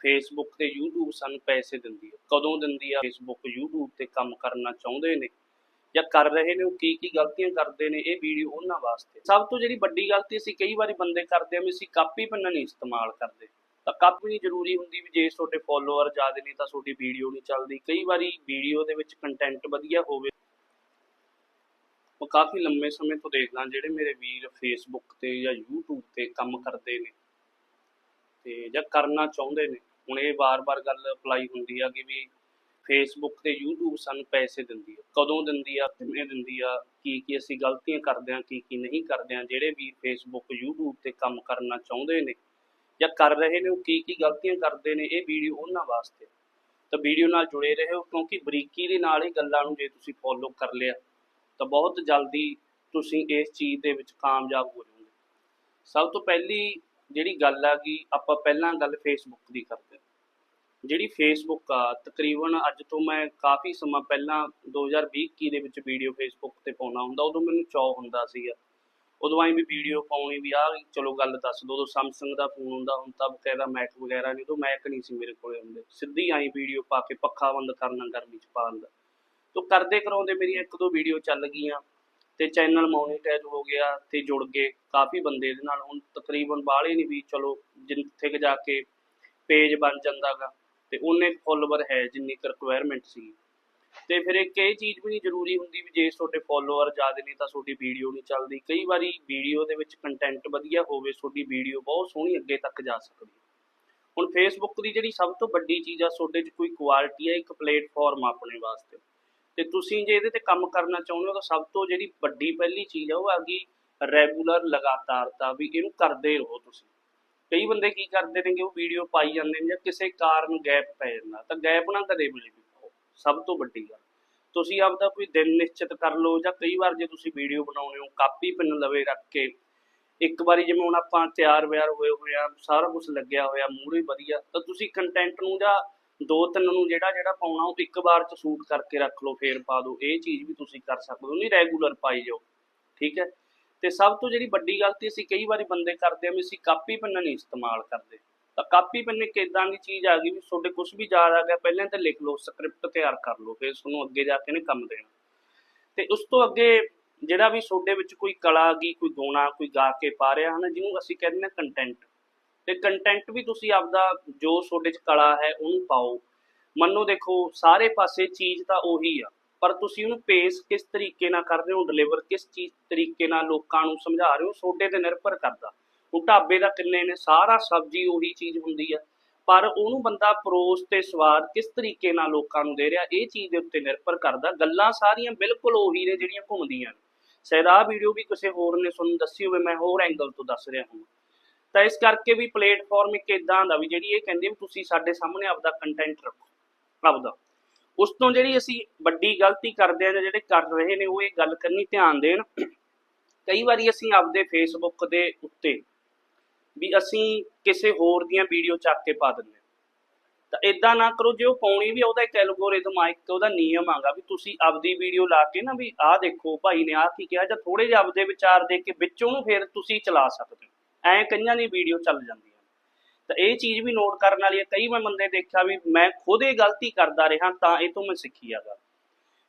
Facebook ਤੇ YouTube ਸਾਨੂੰ ਪੈਸੇ ਦਿੰਦੀ ਹੈ। ਕਦੋਂ ਦਿੰਦੀ ਆ ਫੇਸਬੁੱਕ YouTube ਤੇ ਕੰਮ ਕਰਨਾ ਚਾਹੁੰਦੇ ਨੇ ਜਾਂ ਕਰ ਰਹੇ ਨੇ, ਉਹ ਕੀ ਕੀ ਗਲਤੀਆਂ ਕਰਦੇ ਨੇ, ਇਹ ਵੀਡੀਓ ਉਹਨਾਂ ਵਾਸਤੇ। ਸਭ ਤੋਂ ਜਿਹੜੀ ਵੱਡੀ ਗਲਤੀ ਅਸੀਂ ਕਈ ਵਾਰੀ ਬੰਦੇ ਕਰਦੇ ਆ ਵੀ ਅਸੀਂ ਕਾਪੀ ਪੰਨਾ ਨਹੀਂ ਇਸਤੇਮਾਲ ਕਰਦੇ। ਤਾਂ ਕਾਪੀ ਨਹੀਂ ਜ਼ਰੂਰੀ ਹੁੰਦੀ ਵੀ ਜੇ ਤੁਹਾਡੇ ਫੋਲੋਅਰ ਜ਼ਿਆਦਾ ਨੇ ਤਾਂ ਤੁਹਾਡੀ ਵੀਡੀਓ ਨਹੀਂ ਚੱਲਦੀ। ਕਈ ਵਾਰੀ ਵੀਡੀਓ ਦੇ ਵਿੱਚ ਕੰਟੈਂਟ ਵਧੀਆ ਹੋਵੇ। ਮੈਂ ਕਾਫੀ ਲੰਮੇ ਸਮੇਂ ਤੋਂ ਦੇਖਦਾ ਜਿਹੜੇ ਮੇਰੇ ਵੀਰ ਫੇਸਬੁੱਕ ਤੇ ਜਾਂ YouTube ਤੇ ਕੰਮ ਕਰਦੇ ਨੇ। ਤੇ ਜਾਂ ਕਰਨਾ ਚਾਹੁੰਦੇ ਨੇ। ਹੁਣ ਇਹ ਵਾਰ-ਵਾਰ ਗੱਲ ਅਪਲਾਈ ਹੁੰਦੀ ਆ ਕਿ ਵੀ ਫੇਸਬੁੱਕ ਤੇ YouTube ਸਾਨੂੰ ਪੈਸੇ ਦਿੰਦੀ ਆ, ਕਦੋਂ ਦਿੰਦੀ ਆ, ਕਿਵੇਂ ਦਿੰਦੀ ਆ, ਕੀ ਕੀ ਅਸੀਂ ਗਲਤੀਆਂ ਕਰਦੇ ਆ, ਕੀ ਕੀ ਨਹੀਂ ਕਰਦੇ ਆ, ਜਿਹੜੇ ਵੀ ਫੇਸਬੁੱਕ YouTube ਤੇ ਕੰਮ ਕਰਨਾ ਚਾਹੁੰਦੇ ਨੇ ਜਾਂ ਕਰ ਰਹੇ ਨੇ, ਉਹ ਕੀ ਕੀ ਗਲਤੀਆਂ ਕਰਦੇ ਨੇ, ਇਹ ਵੀਡੀਓ ਉਹਨਾਂ ਵਾਸਤੇ ਤਾਂ ਵੀਡੀਓ ਨਾਲ ਜੁੜੇ ਰਹੋ, ਕਿਉਂਕਿ ਬਰੀਕੀ ਦੇ ਨਾਲ ਹੀ ਗੱਲਾਂ ਨੂੰ ਜੇ ਤੁਸੀਂ ਫੋਲੋ ਕਰ ਲਿਆ, ਤਾਂ ਬਹੁਤ ਜਲਦੀ ਤੁਸੀਂ ਇਸ ਚੀਜ਼ ਦੇ ਵਿੱਚ ਕਾਮਯਾਬ ਹੋ ਜਾਓਗੇ। ਸਭ ਤੋਂ ਪਹਿਲੀ ਜਿਹੜੀ ਗੱਲ ਆ ਕਿ ਆਪਾਂ ਪਹਿਲਾਂ ਗੱਲ ਫੇਸਬੁੱਕ ਦੀ ਕਰਦੇ ਹਾਂ। ਜਿਹੜੀ ਫੇਸਬੁੱਕ ਆ, ਤਕਰੀਬਨ ਅੱਜ ਤੋਂ ਮੈਂ ਕਾਫੀ ਸਮਾਂ ਪਹਿਲਾਂ 2020 ਦੇ ਵਿੱਚ ਵੀਡੀਓ ਫੇਸਬੁੱਕ ਤੇ ਪਾਉਣਾ ਹੁੰਦਾ, ਉਦੋਂ ਮੈਨੂੰ ਚਾਅ ਹੁੰਦਾ ਸੀਗਾ। ਉਦੋਂ ਆਈ ਵੀ ਵੀਡੀਓ ਪਾਉਣੀ ਵੀ ਆ ਚਲੋ ਗੱਲ ਦੱਸ ਦੋ, ਉਦੋਂ Samsung ਦਾ ਫੋਨ ਹੁੰਦਾ, ਹੁਣ ਤਾਂ ਬਕਾਇਦਾ ਮੈਕ ਵਗੈਰਾ ਨਹੀਂ, ਉਦੋਂ ਮੈਕ ਨਹੀਂ ਸੀ ਮੇਰੇ ਕੋਲੇ ਹੁੰਦੇ। ਸਿੱਧੀ ਆਈ ਵੀਡੀਓ ਪਾ ਕੇ ਪੱਖਾ ਬੰਦ ਕਰਨਾ, ਗਰਮੀ ਚ ਪਾ ਦਿੰਦਾ ਤੋ ਕਰਦੇ ਕਰਾਉਂਦੇ ਮੇਰੀਆਂ ਇੱਕ ਦੋ ਵੀਡੀਓ ਚੱਲ ਗਈਆਂ। ਤੇ ਚੈਨਲ ਮੋਨੀਟਾਈਜ਼ ਹੋ ਗਿਆ ਤੇ ਜੁੜ ਗਏ। ਕਾਫੀ ਬੰਦੇ ਇਹਦੇ ਨਾਲ। ਹੁਣ ਤਕਰੀਬਨ ਬਾਹਲੇ ਨਹੀਂ ਵੀ ਚਲੋ, ਜਿੱਥੇ ਕੁ ਜਾ ਕੇ ਪੇਜ ਬਣ ਜਾਂਦਾਗਾ। ਤੇ ਉਹਨੇ ਫੋਲੋਵਰ ਹੈ ਜਿੰਨੀ ਕੁ ਰਿਕੁਆਇਰਮੈਂਟ ਸੀ। ਤੇ ਫਿਰ ਇੱਕ ਇਹ ਚੀਜ਼ ਵੀ ਨਹੀਂ ਜ਼ਰੂਰੀ ਹੁੰਦੀ ਵੀ ਜੇ ਤੁਹਾਡੇ ਫੋਲੋਅਰ ਜ਼ਿਆਦਾ ਨੇ ਤਾਂ ਤੁਹਾਡੀ ਵੀਡੀਓ ਨਹੀਂ ਚੱਲਦੀ। ਕਈ ਵਾਰੀ ਵੀਡੀਓ ਦੇ ਵਿੱਚ ਕੰਟੈਂਟ ਵਧੀਆ ਹੋਵੇ, ਤੁਹਾਡੀ ਵੀਡੀਓ ਬਹੁਤ ਸੋਹਣੀ ਅੱਗੇ ਤੱਕ ਜਾ ਸਕਦੀ ਹੁਣ ਫੇਸਬੁੱਕ ਦੀ ਜਿਹੜੀ ਸਭ ਤੋਂ ਵੱਡੀ ਚੀਜ਼ ਆ, ਤੁਹਾਡੇ 'ਚ ਕੋਈ ਕੁਆਲਿਟੀ ਹੈ ਇੱਕ ਪਲੇਟਫਾਰਮ ਆ ਆਪਣੇ ਵਾਸਤੇ। ਤੇ ਤੁਸੀਂ ਜੇ ਇਹਦੇ ਤੇ ਕੰਮ ਕਰਨਾ ਚਾਹੁੰਦੇ ਹੋ ਤਾਂ ਸਭ ਤੋਂ ਜਿਹੜੀ ਵੱਡੀ ਪਹਿਲੀ ਚੀਜ਼ ਆ ਉਹ ਆ ਗਈ ਰੈਗੂਲਰ ਲਗਾਤਾਰਤਾ ਵੀ ਇਹਨੂੰ ਕਰਦੇ ਰਹੋ ਤੁਸੀਂ। ਕਈ ਬੰਦੇ ਕੀ ਕਰਦੇ ਨੇ ਕਿ ਉਹ ਵੀਡੀਓ ਪਾਈ ਜਾਂਦੇ ਨੇ ਜਾਂ ਕਿਸੇ ਕਾਰਨ ਗੈਪ ਪੈ ਜਾਂਦਾ, ਤਾਂ ਗੈਪ ਨਾ ਕਦੇ ਵੀ ਨਹੀਂ ਪਾਓ ਸਭ ਤੋਂ ਵੱਡੀ ਗੱਲ। ਤੁਸੀਂ ਆਪਦਾ ਕੋਈ ਦਿਨ ਨਿਸ਼ਚਿਤ ਕਰ ਲਓ ਜਾਂ ਕਈ ਵਾਰ ਜੇ ਤੁਸੀਂ ਵੀਡੀਓ ਬਣਾਉਣੇ ਹੋ, ਕਾਪੀ ਪੈਨ ਲਵੇ ਰੱਖ ਕੇ, ਇੱਕ ਵਾਰੀ ਜਿਵੇਂ ਹੁਣ ਆਪਾਂ ਤਿਆਰ ਵਿਆਰ ਹੋਏ ਹੋਏ ਆ, ਸਾਰਾ ਕੁਝ ਲੱਗਿਆ ਹੋਇਆ ਮੂਹਰੇ ਵਧੀਆ, ਤਾਂ ਤੁਸੀਂ ਕੰਟੈਂਟ ਨੂੰ ਜਾਂ ਦੋ ਤਿੰਨ ਨੂੰ ਜਿਹੜਾ ਜਿਹੜਾ ਪਾਉਣਾ, ਉਹ ਇੱਕ ਵਾਰ ਚ ਸ਼ੂਟ ਕਰਕੇ ਰੱਖ ਲਓ, ਫੇਰ ਪਾ ਦਿਓ। ਇਹ ਚੀਜ਼ ਵੀ ਤੁਸੀਂ ਕਰ ਸਕਦੇ ਹੋ, ਨਹੀਂ ਰੈਗੂਲਰ ਪਾਈ ਜਾਓ, ਠੀਕ ਹੈ? ਤੇ ਸਭ ਤੋਂ ਜਿਹੜੀ ਵੱਡੀ ਗਲਤੀ ਅਸੀਂ ਕਈ ਵਾਰੀ ਬੰਦੇ ਕਰਦੇ ਆ ਵੀ ਅਸੀਂ ਕਾਪੀ ਪੈਨ ਨਹੀਂ ਇਸਤੇਮਾਲ ਕਰਦੇ। ਤਾਂ ਕਾਪੀ ਪੈਨ ਇੱਕ ਇਦਾਂ ਦੀ ਚੀਜ਼ ਆ ਗਈ ਵੀ ਤੁਹਾਡੇ ਕੁਝ ਵੀ ਯਾਦ ਆ ਗਿਆ, ਪਹਿਲਾਂ ਤਾਂ ਲਿਖ ਲਓ, ਸਕ੍ਰਿਪਟ ਤਿਆਰ ਕਰ ਲਓ, ਫਿਰ ਤੁਹਾਨੂੰ ਅੱਗੇ ਜਾ ਕੇ ਨੇ ਕੰਮ ਦੇਣਾ। ਤੇ ਉਸ ਤੋਂ ਅੱਗੇ ਜਿਹੜਾ ਵੀ ਤੁਹਾਡੇ ਵਿੱਚ ਕੋਈ ਕਲਾ ਆ ਗਈ, ਕੋਈ ਗਾਉਣਾ, ਕੋਈ ਗਾ ਕੇ ਪਾ ਰਿਹਾ ਹਨਾ, ਜਿਹਨੂੰ ਅਸੀਂ ਕਹਿੰਦੇ ਨੇ ਕੰਟੈਂਟ ਤੇ ਕੰਟੈਂਟ ਵੀ ਤੁਸੀਂ ਆਪਦਾ ਜੋ ਤੁਹਾਡੇ 'ਚ ਕਲਾ ਹੈ ਉਹਨੂੰ ਪਾਓ। ਮੰਨੋ ਦੇਖੋ, ਸਾਰੇ ਪਾਸੇ ਚੀਜ਼ ਤਾਂ ਉਹੀ ਆ, ਪਰ ਤੁਸੀਂ ਉਹਨੂੰ ਪੇਸ ਕਿਸ ਤਰੀਕੇ ਨਾਲ ਕਰ ਰਹੇ ਹੋ ਡਿਲੀਵਰ ਕਿਸ ਚੀਜ਼ ਤਰੀਕੇ ਨਾਲ ਲੋਕਾਂ ਨੂੰ ਸਮਝਾ ਰਹੇ ਹੋ, ਤੁਹਾਡੇ ਤੇ ਨਿਰਭਰ ਕਰਦਾ। ਉਹ ਢਾਬੇ ਦਾ ਕਿੰਨੇ ਨੇ, ਸਾਰਾ ਸਬਜ਼ੀ ਉਹੀ ਚੀਜ਼ ਹੁੰਦੀ ਆ, ਪਰ ਉਹਨੂੰ ਬੰਦਾ ਪਰੋਸ ਤੇ ਸਵਾਦ ਕਿਸ ਤਰੀਕੇ ਨਾਲ ਲੋਕਾਂ ਨੂੰ ਦੇ ਰਿਹਾ, ਇਹ ਚੀਜ਼ ਦੇ ਉੱਤੇ ਨਿਰਭਰ ਕਰਦਾ। ਗੱਲਾਂ ਸਾਰੀਆਂ ਬਿਲਕੁਲ ਉਹੀ ਨੇ ਜਿਹੜੀਆਂ ਘੁੰਮਦੀਆਂ ਨੇ। ਸ਼ਾਇਦ ਆਹ ਵੀਡੀਓ ਵੀ ਕਿਸੇ ਹੋਰ ਨੇ ਤੁਹਾਨੂੰ ਦੱਸੀ ਹੋਵੇ, ਮੈਂ ਹੋਰ ਐਂਗਲ ਤੋਂ ਦੱਸ ਰਿਹਾ ਹਾਂ। ਤਾਂ ਇਸ ਕਰਕੇ ਵੀ ਪਲੇਟਫਾਰਮ ਇੱਕ ਇਦਾਂ ਦਾ ਵੀ ਜਿਹੜੀ ਇਹ ਕਹਿੰਦੇ ਵੀ ਤੁਸੀਂ ਸਾਡੇ ਸਾਹਮਣੇ ਆਪਦਾ ਕੰਟੈਂਟ ਰੱਖੋ, ਆਪਦਾ। ਉਸ ਤੋਂ ਜਿਹੜੀ ਅਸੀਂ ਵੱਡੀ ਗਲਤੀ ਕਰਦੇ ਆ ਜਾਂ ਜਿਹੜੇ ਕਰ ਰਹੇ ਨੇ ਉਹ ਇਹ ਗੱਲ ਕਰਨੀ ਧਿਆਨ ਦੇਣ। ਕਈ ਵਾਰੀ ਅਸੀਂ ਆਪਦੇ ਫੇਸਬੁੱਕ ਦੇ ਉੱਤੇ ਵੀ ਅਸੀਂ ਕਿਸੇ ਹੋਰ ਦੀਆਂ ਵੀਡੀਓ ਚੱਕ ਕੇ ਪਾ ਦਿੰਦੇ ਹਾਂ। ਤਾਂ ਇਦਾਂ ਨਾ ਕਰੋ, ਜੇ ਉਹ ਪਾਉਣੀ ਵੀ ਉਹਦਾ ਇੱਕ ਐਲਗੋਰਿਥਮ ਆ, ਇੱਕ ਉਹਦਾ ਨਿਯਮ ਆਗਾ ਵੀ ਤੁਸੀਂ ਆਪਦੀ ਵੀਡੀਓ ਲਾ ਕੇ ਨਾ ਵੀ ਆਹ ਦੇਖੋ, ਭਾਈ ਨੇ ਆਹ ਕੀ ਕਿਹਾ, ਜਾਂ ਥੋੜੇ ਜਿਹਾ ਆਪਦੇ ਵਿਚਾਰ ਦੇ ਕੇ ਵਿੱਚੋਂ ਨੂੰ ਫਿਰ ਤੁਸੀਂ ਚਲਾ ਸਕਦੇ ਹੋ। ਐਂ ਕਈਆਂ ਦੀ ਵੀਡੀਓ ਚੱਲ ਜਾਂਦੀਆਂ ਤਾਂ ਇਹ ਚੀਜ਼ ਵੀ ਨੋਟ ਕਰਨ ਵਾਲੀ ਹੈ ਕਈ ਮੈਂ ਬੰਦੇ ਦੇਖਿਆ ਵੀ ਮੈਂ ਖੁਦ ਇਹ ਗਲਤੀ ਕਰਦਾ ਰਿਹਾ ਤਾਂ ਇਹ ਤੋਂ ਮੈਂ ਸਿੱਖੀ ਆਗਾ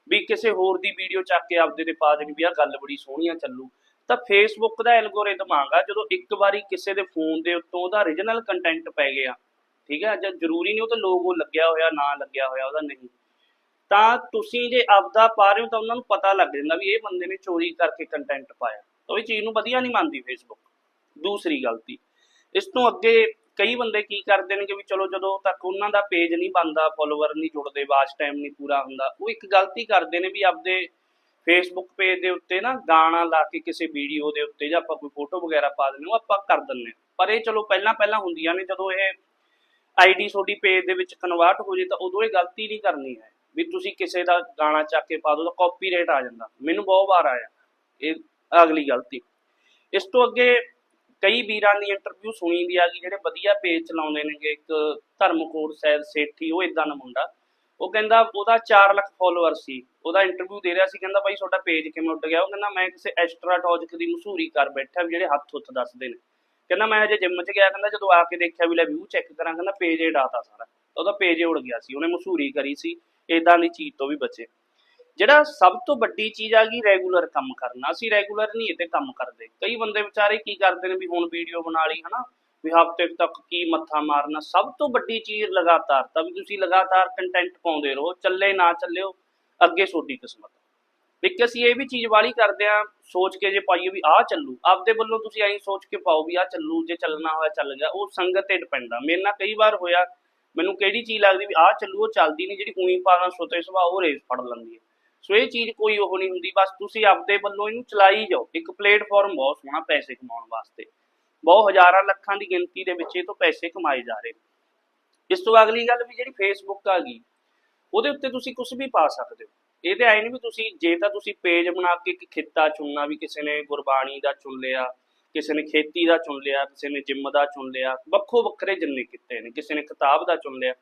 ਵੀ ਕਿਸੇ ਹੋਰ ਦੀ ਵੀਡੀਓ ਚੱਕ ਕੇ ਆਪਦੇ ਤੇ ਪਾ ਦੇਣੀ ਵੀ ਆਹ ਗੱਲ ਬੜੀ ਸੋਹਣੀ ਚੱਲੂ। ਤਾਂ ਫੇਸਬੁੱਕ ਦਾ ਐਲਗੋਰਿਥਮ ਆਗਾ ਜਦੋਂ ਇੱਕ ਵਾਰੀ ਕਿਸੇ ਦੇ ਫੋਨ ਦੇ ਉੱਤੋਂ ਉਹਦਾ origignal ਕੰਟੈਂਟ ਪੈ ਗਿਆ, ਠੀਕ ਹੈ ਜਾਂ ਜ਼ਰੂਰੀ ਨਹੀਂ ਉਹ ਤੇ ਲੋਗੋ ਲੱਗਿਆ ਹੋਇਆ, ਨਾ ਲੱਗਿਆ ਹੋਇਆ, ਉਹਦਾ ਨਹੀਂ। ਤਾਂ ਤੁਸੀਂ ਜੇ ਆਪਦਾ ਪਾ ਰਹੇ ਹੋ ਤਾਂ ਉਹਨਾਂ ਨੂੰ ਪਤਾ ਲੱਗ ਜਾਂਦਾ ਵੀ ਇਹ ਬੰਦੇ ਨੇ ਚੋਰੀ ਕਰਕੇ ਕੰਟੈਂਟ ਪਾਇਆ। ਤਾਂ ਉਹ ਚੀਜ਼ ਨੂੰ ਵਧੀਆ ਨਹੀਂ ਮੰਨਦੀ ਫੇਸਬੁੱਕ ਦੂਸਰੀ ਗਲਤੀ ਇਸ ਤੋਂ ਅੱਗੇ ਕਈ ਬੰਦੇ ਕੀ ਕਰਦੇ ਨੇ ਕਿ ਵੀ ਚਲੋ ਜਦੋਂ ਤੱਕ ਉਹਨਾਂ ਦਾ ਪੇਜ ਨਹੀਂ ਬਣਦਾ ਫੋਲੋਵਰ ਨਹੀਂ ਜੁੜਦੇ ਵਾਚ ਟਾਈਮ ਨਹੀਂ ਪੂਰਾ ਹੁੰਦਾ, ਉਹ ਇੱਕ ਗਲਤੀ ਕਰਦੇ ਨੇ ਵੀ ਆਪਦੇ ਫੇਸਬੁੱਕ ਪੇਜ ਦੇ ਉੱਤੇ ਨਾ ਗਾਣਾ ਲਾ ਕੇ ਕਿਸੇ ਵੀਡੀਓ ਦੇ ਉੱਤੇ ਜਾਂ ਆਪਾਂ ਕੋਈ ਫੋਟੋ ਵਗੈਰਾ ਪਾ ਦਿੰਦੇ ਉਹ ਆਪਾਂ ਕਰ ਦਿੰਦੇ ਪਰ ਇਹ ਚਲੋ ਪਹਿਲਾਂ ਪਹਿਲਾਂ ਹੁੰਦੀਆਂ ਨੇ, ਜਦੋਂ ਇਹ ਆਈਡੀ ਤੁਹਾਡੀ ਪੇਜ ਦੇ ਵਿੱਚ ਕਨਵਰਟ ਹੋ ਜੇ ਤਾਂ ਉਦੋਂ ਇਹ ਗਲਤੀ ਨਹੀਂ ਕਰਨੀ ਹੈ। ਵੀ ਤੁਸੀਂ ਕਿਸੇ ਦਾ ਗਾਣਾ ਚੱਕ ਕੇ ਪਾ ਦੋ ਤਾਂ ਕਾਪੀਰਾਈਟ ਆ ਜਾਂਦਾ। ਮੈਨੂੰ ਬਹੁਤ ਵਾਰ ਆਇਆ ਇਹ ਅਗਲੀ ਗਲਤੀ। ਇਸ ਤੋਂ ਅੱਗੇ ਕਈ ਵੀਰਾਂ ਦੀ ਇੰਟਰਵਿਊ ਸੁਣੀ ਦੀ ਆ ਗਈ, ਜਿਹੜੇ ਵਧੀਆ ਪੇਜ ਚਲਾਉਂਦੇ ਨੇਗੇ, ਇੱਕ ਧਰਮਕੋਟ ਸੈਦ ਸੇਠੀ, ਉਹ ਇਦਾਂ ਦਾ ਮੁੰਡਾ। ਉਹ ਕਹਿੰਦਾ ਉਹਦਾ 4 ਲੱਖ ਫਾਲੋਅਰ ਸੀ। ਉਹਦਾ ਇੰਟਰਵਿਊ ਦੇ ਰਿਹਾ ਸੀ, ਕਹਿੰਦਾ ਬਾਈ ਤੁਹਾਡਾ ਪੇਜ ਕਿਵੇਂ ਉੱਡ ਗਿਆ? ਉਹ ਕਹਿੰਦਾ ਮੈਂ ਕਿਸੇ ਐਸਟਰਾ ਟੌਜਕ ਦੀ ਮਸ਼ਹੂਰੀ ਕਰ ਬੈਠਾ ਵੀ ਜਿਹੜੇ ਹੱਥ ਹੁੱਥ ਦੱਸਦੇ ਨੇ। ਕਹਿੰਦਾ ਮੈਂ ਹਜੇ ਜਿਮ 'ਚ ਗਿਆ, ਕਹਿੰਦਾ ਜਦੋਂ ਆ ਕੇ ਦੇਖਿਆ ਵੀ ਲੈ ਵਿਊ ਚੈੱਕ ਕਰਾਂ, ਕਹਿੰਦਾ ਪੇਜ ਹੀ ਡਾਤਾ ਸਾਰਾ। ਉਹਦਾ ਪੇਜ ਉੜ ਗਿਆ ਸੀ, ਉਹਨੇ ਮਸੂਰੀ ਕਰੀ ਸੀ ਇਦਾਂ ਦੀ ਚੀਜ਼ ਤੋਂ ਵੀ ਬਚੇ। ਜਿਹੜਾ ਸਭ ਤੋਂ ਵੱਡੀ ਚੀਜ਼ ਆ ਗਈ ਰੈਗੂਲਰ ਕੰਮ ਕਰਨਾ। ਅਸੀਂ ਰੈਗੂਲਰ ਨਹੀਂ ਇਹ ਤੇ ਕੰਮ ਕਰਦੇ। ਕਈ ਬੰਦੇ ਵਿਚਾਰੇ ਕੀ ਕਰਦੇ ਨੇ ਵੀ ਹੁਣ ਵੀਡੀਓ ਬਣਾ ਲਈ, ਹਨਾ? ਵੀ ਹਫ਼ਤੇ ਤੱਕ ਕੀ ਮੱਥਾ ਮਾਰਨਾ। ਸਭ ਤੋਂ ਵੱਡੀ ਚੀਜ਼ ਲਗਾਤਾਰਤਾ ਵੀ ਤੁਸੀਂ ਲਗਾਤਾਰ ਕੰਟੈਂਟ ਪਾਉਂਦੇ ਰਹੋ, ਚੱਲੇ ਨਾ ਚੱਲਿਓ, ਅੱਗੇ ਸੋਡੀ ਕਿਸਮਤ। ਇੱਕ ਅਸੀਂ ਇਹ ਵੀ ਚੀਜ਼ ਵਾਲੀ ਕਰਦੇ ਆ ਸੋਚ ਕੇ ਜੇ ਪਾਈਏ ਵੀ ਆਹ ਚੱਲੂ। ਆਪਦੇ ਵੱਲੋਂ ਤੁਸੀਂ ਐਂ ਸੋਚ ਕੇ ਪਾਓ ਵੀ ਆਹ ਚੱਲੂ, ਜੇ ਚੱਲਣਾ ਹੋਇਆ ਚੱਲ ਗਿਆ। ਉਹ ਸੰਗਤ ਤੇ ਡਿਪੈਂਡ ਆ। ਮੇਰੇ ਨਾਲ ਕਈ ਵਾਰ ਹੋਇਆ, ਮੈਨੂੰ ਕਿਹੜੀ ਚੀਜ਼ ਲੱਗਦੀ ਵੀ ਆਹ ਚੱਲੂ, ਉਹ ਚੱਲਦੀ ਨਹੀਂ, ਜਿਹੜੀ ਉਹੀ ਪਾਣਾ ਸੋਤੇ ਸੁਭਾਅ, ਉਹ ਰੇਸ ਫੜ ਲੈਂਦੀ ਹੈ। ਸੋ ਇਹ ਚੀਜ਼ ਕੋਈ ਉਹ ਨਹੀਂ ਹੁੰਦੀ, ਬਸ ਤੁਸੀਂ ਆਪਦੇ ਵੱਲੋਂ ਇਹਨੂੰ ਚਲਾਈ ਜਾਓ। ਇੱਕ ਪਲੇਟਫਾਰਮ ਬਹੁਤ ਸੋਹਣਾ ਪੈਸੇ ਕਮਾਉਣ ਵਾਸਤੇ। ਬਹੁਤ ਹਜ਼ਾਰਾਂ ਲੱਖਾਂ ਦੀ ਗਿਣਤੀ ਦੇ ਵਿੱਚ ਇਹ ਤੋਂ ਪੈਸੇ ਕਮਾਏ ਜਾ ਰਹੇ ਇਸ ਤੋਂ ਅਗਲੀ ਗੱਲ ਵੀ ਜਿਹੜੀ ਫੇਸਬੁੱਕ ਆ ਗਈ, ਉਹਦੇ ਉੱਤੇ ਤੁਸੀਂ ਕੁਝ ਵੀ ਪਾ ਸਕਦੇ ਹੋ। ਇਹ ਤੇ ਐ ਨਹੀਂ ਵੀ ਤੁਸੀਂ, ਜੇ ਤਾਂ ਤੁਸੀਂ ਪੇਜ ਬਣਾ ਕੇ ਇੱਕ ਖਿੱਤਾ ਚੁਣਨਾ, ਵੀ ਕਿਸੇ ਨੇ ਗੁਰਬਾਣੀ ਦਾ ਚੁਣ ਲਿਆ, ਕਿਸੇ ਨੇ ਖੇਤੀ ਦਾ ਚੁਣ ਲਿਆ, ਕਿਸੇ ਨੇ ਜਿੰਮ ਦਾ ਚੁਣ ਲਿਆ ਵੱਖੋ ਵੱਖਰੇ ਜਿੰਨੇ ਕਿੱਤੇ ਨੇ, ਕਿਸੇ ਨੇ ਕਿਤਾਬ ਦਾ ਚੁਣ ਲਿਆ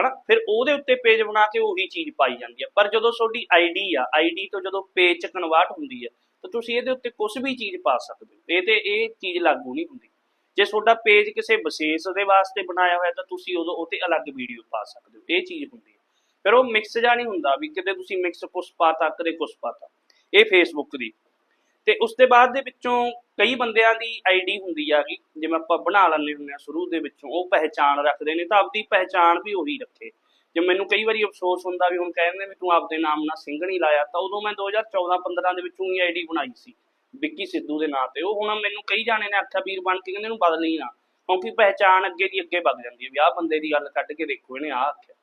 ਹਨਾ? ਫਿਰ ਉਹਦੇ ਉੱਤੇ ਪੇਜ ਬਣਾ ਕੇ ਉਹੀ ਚੀਜ਼ ਪਾਈ ਜਾਂਦੀ ਹੈ ਪਰ ਜਦੋਂ ਤੁਹਾਡੀ ਆਈਡੀ ਆ ਆਈਡੀ ਤੋਂ ਜਦੋਂ ਪੇਜ ਚ ਕਨਵਰਟ ਹੁੰਦੀ ਹੈ ਤਾਂ ਤੁਸੀਂ ਇਹਦੇ ਉੱਤੇ ਕੁਝ ਵੀ ਚੀਜ਼ ਪਾ ਸਕਦੇ ਹੋ। ਇਹ ਤੇ ਇਹ ਚੀਜ਼ ਲਾਗੂ ਨਹੀਂ ਹੁੰਦੀ। ਜੇ ਤੁਹਾਡਾ ਪੇਜ ਕਿਸੇ ਵਿਸ਼ੇਸ਼ ਦੇ ਵਾਸਤੇ ਬਣਾਇਆ ਹੋਇਆ, ਤਾਂ ਤੁਸੀਂ ਉਦੋਂ ਉਹ ਅਲੱਗ ਵੀਡੀਓ ਪਾ ਸਕਦੇ ਹੋ। ਇਹ ਚੀਜ਼ ਹੁੰਦੀ ਹੈ ਫਿਰ ਉਹ ਮਿਕਸ ਜਾਂ ਨਹੀਂ ਹੁੰਦਾ ਵੀ ਕਿਤੇ ਤੁਸੀਂ ਮਿਕਸ ਕੁਛ ਪਾਤਾ, ਕਦੇ ਕੁਛ ਪਾਤਾ। ਇਹ ਫੇਸਬੁੱਕ ਦੀ। ਤੇ ਉਸ ਦੇ ਬਾਅਦ ਦੇ ਵਿੱਚੋਂ ਕਈ ਬੰਦਿਆਂ ਦੀ ਆਈਡੀ ਹੁੰਦੀ ਆ ਗਈ ਜਿਵੇਂ ਆਪਾਂ ਬਣਾ ਲੈਂਦੇ ਹੁੰਦੇ ਆ ਸ਼ੁਰੂ ਦੇ ਵਿੱਚੋਂ, ਉਹ ਪਹਿਚਾਣ ਰੱਖਦੇ ਨੇ ਤਾਂ ਆਪਦੀ ਪਹਿਚਾਣ ਵੀ ਉਹੀ ਰੱਖੇ। ਜੇ ਮੈਨੂੰ ਕਈ ਵਾਰੀ ਅਫਸੋਸ ਹੁੰਦਾ ਵੀ ਹੁਣ ਕਹਿੰਦੇ ਵੀ ਤੂੰ ਆਪਦੇ ਨਾਮ ਨਾਲ ਸਿੰਘ ਨਹੀਂ ਲਾਇਆ, ਤਾਂ ਉਦੋਂ ਮੈਂ 2014-15 ਦੇ ਵਿੱਚ ਹੀ ਆਈਡੀ ਬਣਾਈ ਸੀ, ਵਿੱਕੀ ਸਿੱਧੂ ਦੇ ਨਾਂ ਤੇ। ਉਹ ਹੁਣ ਮੈਨੂੰ ਕਈ ਜਾਣੇ ਨੇ ਆਖਿਆ, ਵੀਰ ਬਣ ਕੇ ਕਹਿੰਦੇ ਇਹਨੂੰ ਬਦਲ ਹੀ ਨਾ, ਕਿਉਂਕਿ ਪਹਿਚਾਣ ਅੱਗੇ ਦੀ ਅੱਗੇ ਵਗ ਜਾਂਦੀ ਹੈ ਵੀ ਆਹ ਬੰਦੇ ਦੀ ਗੱਲ ਕੱਢ ਕੇ ਦੇਖੋ ਇਹਨੇ ਆਹ ਆਖਿਆ।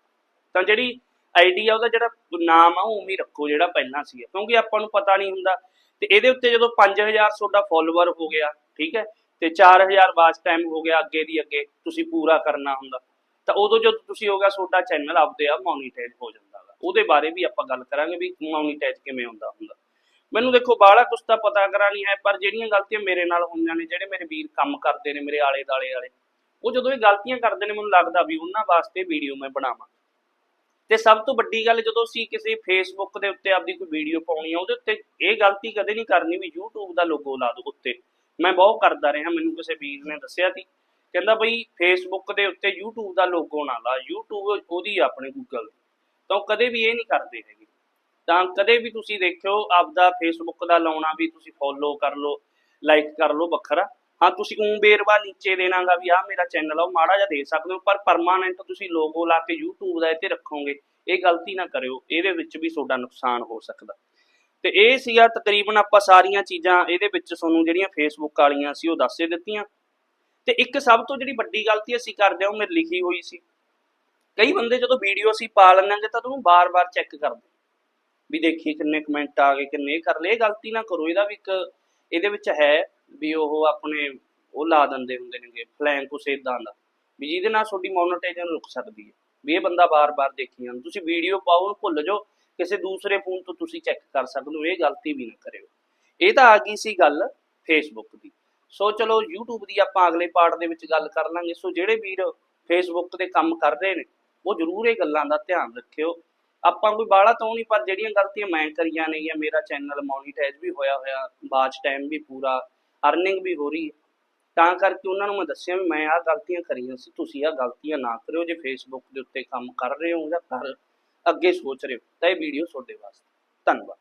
ਤਾਂ ਜਿਹੜੀ ਆਈਡੀ ਆ, ਉਹਦਾ ਜਿਹੜਾ ਨਾਮ ਆ, ਉਹ ਉਵੇਂ ਰੱਖੋ ਜਿਹੜਾ ਪਹਿਲਾਂ ਸੀ। ਕਿਉਂਕਿ ਆਪਾਂ ਨੂੰ ਪਤਾ ਨਹੀਂ ਹੁੰਦਾ ਤੇ ਇਹਦੇ ਉੱਤੇ ਜਦੋਂ 5000 ਤੁਹਾਡਾ ਫਾਲੋਅਰ ਹੋ ਗਿਆ, ਠੀਕ ਹੈ, ਤੇ 4000 ਵਾਚ ਟਾਈਮ ਹੋ ਗਿਆ ਅੱਗੇ ਦੀ ਅੱਗੇ, ਤੁਸੀਂ ਪੂਰਾ ਕਰਨਾ ਹੁੰਦਾ, ਤਾਂ ਉਦੋਂ ਜਦੋਂ ਤੁਸੀਂ ਹੋ ਤੁਹਾਡਾ ਚੈਨਲ ਆਪਦੇ ਆਪ ਮੋਨੀਟਾਈਜ਼ ਹੋ ਜਾਂਦਾ ਗਾ। ਉਹਦੇ ਬਾਰੇ ਵੀ ਆਪਾਂ ਗੱਲ ਕਰਾਂਗੇ ਵੀ ਮੋਨੀਟਾਈਜ਼ ਕਿਵੇਂ ਹੁੰਦਾ ਹੁੰਦਾ। ਮੈਨੂੰ ਦੇਖੋ, ਬਾਹਲਾ ਕੁਛ ਤਾਂ ਪਤਾ ਕਰਾ ਨਹੀਂ ਹੈ, ਪਰ ਜਿਹੜੀਆਂ ਗਲਤੀਆਂ ਮੇਰੇ ਨਾਲ ਹੋਈਆਂ ਨੇ, ਜਿਹੜੇ ਮੇਰੇ ਵੀਰ ਕੰਮ ਕਰਦੇ ਨੇ, ਮੇਰੇ ਆਲੇ ਦਾਲੇ ਵਾਲੇ, ਉਹ ਜਦੋਂ ਇਹ ਗਲਤੀਆਂ ਕਰਦੇ ਨੇ, ਮੈਨੂੰ ਲੱਗਦਾ ਵੀ ਉਹਨਾਂ ਵਾਸਤੇ ਵੀਡੀਓ ਮੈਂ ਬਣਾਵਾਂ। ਤੇ ਸਭ ਤੋਂ ਵੱਡੀ ਗੱਲ ਜਦੋਂ ਅਸੀਂ ਕਿਸੇ ਫੇਸਬੁੱਕ ਦੇ ਉੱਤੇ ਆਪਦੀ ਕੋਈ ਵੀਡੀਓ ਪਾਉਣੀ ਆ, ਉਹਦੇ ਉੱਤੇ ਇਹ ਗਲਤੀ ਕਦੇ ਨਹੀਂ ਕਰਨੀ ਵੀ YouTube ਦਾ ਲੋਗੋ ਲਾ ਦਿਓ ਉੱਤੇ। ਮੈਂ ਬਹੁਤ ਕਰਦਾ ਰਿਹਾ, ਮੈਨੂੰ ਕਿਸੇ ਵੀਰ ਨੇ ਦੱਸਿਆ ਸੀ। ਕਹਿੰਦਾ ਬਈ ਫੇਸਬੁੱਕ ਦੇ ਉੱਤੇ YouTube ਦਾ ਲੋਗੋ ਨਾ ਲਾ, YouTube ਉਹਦੀ ਆਪਣੇ Google ਤਾਂ ਉਹ ਕਦੇ ਵੀ ਇਹ ਨਹੀਂ ਕਰਦੇ ਹੈਗੇ। ਤਾਂ ਕਦੇ ਵੀ ਤੁਸੀਂ ਦੇਖਿਓ, ਆਪਦਾ ਫੇਸਬੁੱਕ ਦਾ ਲਾਉਣਾ ਵੀ ਤੁਸੀਂ ਫੋਲੋ ਕਰ ਲਓ ਲਾਈਕ ਕਰ ਲਓ ਵੱਖਰਾ। ਹਾਂ, ਤੁਸੀਂ ਉਹ ਬੇਰਵਾ ਨੀਚੇ ਦੇਣਾਗਾ ਵੀ ਆਹ ਮੇਰਾ ਚੈਨਲ ਆ, ਉਹ ਮਾੜਾ ਜਿਹਾ ਦੇ ਸਕਦੇ ਹੋ, ਪਰ ਪਰਮਾਨੈਂਟ ਤੁਸੀਂ ਲੋਗੋ ਲਾ ਕੇ YouTube ਦਾ ਇੱਥੇ ਰੱਖੋਗੇ, ਇਹ ਗਲਤੀ ਨਾ ਕਰਿਓ, ਇਹਦੇ ਵਿੱਚ ਵੀ ਤੁਹਾਡਾ ਨੁਕਸਾਨ ਹੋ ਸਕਦਾ। ਤੇ ਇਹ ਸੀਗਾ ਤਕਰੀਬਨ ਆਪਾਂ ਸਾਰੀਆਂ ਚੀਜ਼ਾਂ, ਇਹਦੇ ਵਿੱਚ ਤੁਹਾਨੂੰ ਜਿਹੜੀਆਂ ਫੇਸਬੁੱਕ ਵਾਲੀਆਂ ਸੀ, ਉਹ ਦੱਸੇ ਦਿੱਤੀਆਂ। ਤੇ ਇੱਕ ਸਭ ਤੋਂ ਜਿਹੜੀ ਵੱਡੀ ਗਲਤੀ ਅਸੀਂ ਕਰਦੇ ਹਾਂ ਉਹ ਮੇਰੀ ਲਿਖੀ ਹੋਈ ਸੀ। ਕਈ ਬੰਦੇ ਜਦੋਂ ਵੀਡੀਓ ਅਸੀਂ ਪਾ ਲੈਂਦੇ ਤਾਂ ਉਹਨੂੰ ਬਾਰ-ਬਾਰ ਚੈੱਕ ਕਰਦੇ ਵੀ ਦੇਖੀ ਕਿੰਨੇ ਕਮੈਂਟ ਆ ਗਏ, ਕਿੰਨੇ ਕਰ ਲਏ, ਇਹ ਗਲਤੀ ਨਾ ਕਰੋ, ਇਹਦਾ ਵੀ ਇੱਕ, ਇਹਦੇ ਵਿੱਚ ਹੈ। ਵੀ ਉਹ ਆਪਣੇ, ਉਹ ਲਾ ਦਿੰਦੇ ਹੁੰਦੇ ਨੇਗੇ, ਫਲੈਂਕ ਕੁਛ ਇਦਾਂ ਦਾ। ਵੀ ਜਿਹਦੇ ਨਾਲ ਤੁਹਾਡੀ ਮੋਨੇਟਾਈਜ਼ੇਸ਼ਨ ਰੁਕ ਸਕਦੀ ਹੈ। ਵੀ ਇਹ ਬੰਦਾ ਬਾਰ-ਬਾਰ ਦੇਖੀ ਜਾਂਦਾ। ਤੁਸੀਂ ਵੀਡੀਓ ਪਾਓ, ਭੁੱਲ ਜਾਓ, ਕਿਸੇ ਦੂਸਰੇ ਫੋਨ ਤੋਂ ਤੁਸੀਂ ਚੈੱਕ ਕਰ ਸਕਦੇ ਹੋ, ਇਹ ਗਲਤੀ ਵੀ ਨਾ ਕਰਿਓ। ਇਹ ਤਾਂ ਆ ਗਈ ਸੀ ਗੱਲ ਫੇਸਬੁੱਕ ਦੀ। ਸੋ ਚਲੋ, YouTube ਦੀ ਆਪਾਂ ਅਗਲੇ ਪਾਰਟ ਦੇ ਵਿੱਚ ਗੱਲ ਕਰ ਲਾਂਗੇ। ਸੋ ਜਿਹੜੇ ਵੀਰ ਫੇਸਬੁੱਕ ਤੇ ਕੰਮ ਕਰ ਰਹੇ ਨੇ, ਉਹ ਜ਼ਰੂਰ ਇਹ ਗੱਲਾਂ ਦਾ ਧਿਆਨ ਰੱਖਿਓ। ਆਪਾਂ ਕੋਈ ਬਾਹਲਾ ਤੋਂ ਨਹੀਂ, ਪਰ ਜਿਹੜੀਆਂ ਗਲਤੀਆਂ ਮੈਂ ਕਰੀਆਂ ਨੇ ਜਾਂ ਮੇਰਾ ਚੈਨਲ ਮੋਨੀਟਾਈਜ਼ ਵੀ ਹੋਇਆ ਹੋਇਆ ਬਾਚ ਟਾਈਮ ਵੀ ਪੂਰਾ ਅਰਨਿੰਗ ਵੀ ਹੋ ਰਹੀ ਹੈ। ਤਾਂ ਕਰਕੇ ਉਹਨਾਂ ਨੂੰ ਮੈਂ ਦੱਸਿਆ ਵੀ ਮੈਂ ਆਹ ਗਲਤੀਆਂ ਕਰੀਆਂ ਸੀ, ਤੁਸੀਂ ਆਹ ਗਲਤੀਆਂ ਨਾ ਕਰਿਓ। ਜੇ ਫੇਸਬੁੱਕ ਦੇ ਉੱਤੇ ਕੰਮ ਕਰ ਰਹੇ ਹੋ ਜਾਂ ਕਰ ਅੱਗੇ ਸੋਚ ਰਹੇ ਹੋ ਤਾਂ ਇਹ ਵੀਡੀਓ ਤੁਹਾਡੇ ਵਾਸਤੇ। ਧੰਨਵਾਦ।